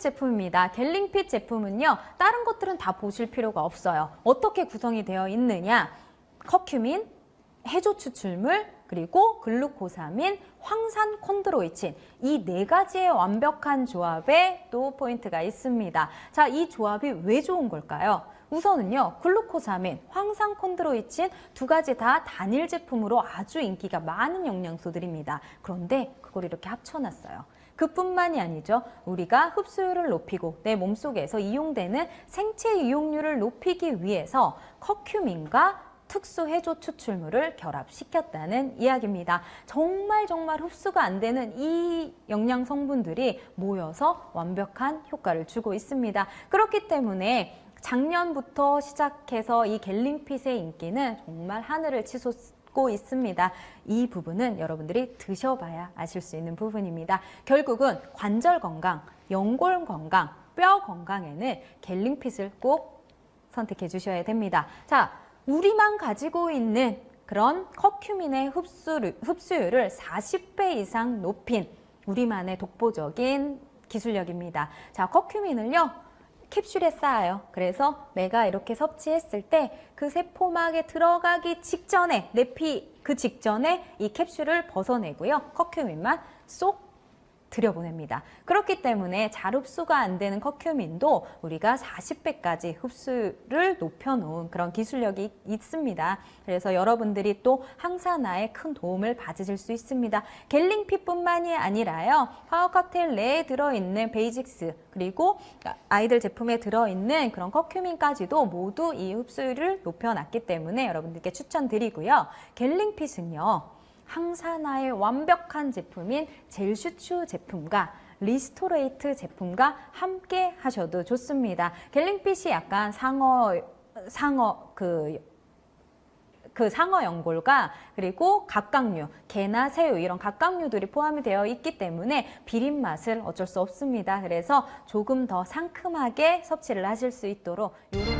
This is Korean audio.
제품입니다. 갤링핏 제품은요, 다른 것들은 다 보실 필요가 없어요. 어떻게 구성이 되어 있느냐? 커큐민, 해조 추출물, 그리고 글루코사민, 황산 콘드로이친 이 네 가지의 완벽한 조합에 또 포인트가 있습니다. 자, 이 조합이 왜 좋은 걸까요? 우선은요, 글루코사민, 황산 콘드로이친 두 가지 다 단일 제품으로 아주 인기가 많은 영양소들입니다. 그런데 그걸 이렇게 합쳐놨어요. 그뿐만이 아니죠. 우리가 흡수율을 높이고 내 몸속에서 이용되는 생체 이용률을 높이기 위해서 커큐민과 특수 해조 추출물을 결합시켰다는 이야기입니다. 정말 정말 흡수가 안 되는 이 영양 성분들이 모여서 완벽한 효과를 주고 있습니다. 그렇기 때문에 작년부터 시작해서 이 갤림핏의 인기는 정말 하늘을 치솟 고 있습니다. 이 부분은 여러분들이 드셔봐야 아실 수 있는 부분입니다. 결국은 관절 건강, 연골 건강, 뼈 건강에는 갤림핏을 꼭 선택해 주셔야 됩니다. 자, 우리만 가지고 있는 그런 커큐민의 흡수를, 흡수율을 40배 이상 높인 우리만의 독보적인 기술력입니다. 자, 커큐민을요. 캡슐에 쌓아요. 그래서 내가 이렇게 섭취했을 때 그 세포막에 들어가기 직전에 내피 그 직전에 이 캡슐을 벗어내고요. 커큐민만 쏙 들여보냅니다. 그렇기 때문에 잘 흡수가 안 되는 커큐민도 우리가 40배까지 흡수를 높여놓은 그런 기술력이 있습니다. 그래서 여러분들이 또 항산화에 큰 도움을 받으실 수 있습니다. 갤링피뿐만이 아니라요. 파워 칵테일 내에 들어있는 베이직스 그리고 아이들 제품에 들어있는 그런 커큐민까지도 모두 이 흡수율을 높여놨기 때문에 여러분들께 추천드리고요. 갤링핏은요. 항산화의 완벽한 제품인 젤슈추 제품과 리스토레이트 제품과 함께 하셔도 좋습니다. 갤링핏이 약간 상어 상어 그그 상어 연골과 그리고 각각류, 게나 새우 이런 각각류들이 포함이 되어 있기 때문에 비린 맛을 어쩔 수 없습니다. 그래서 조금 더 상큼하게 섭취를 하실 수 있도록 요런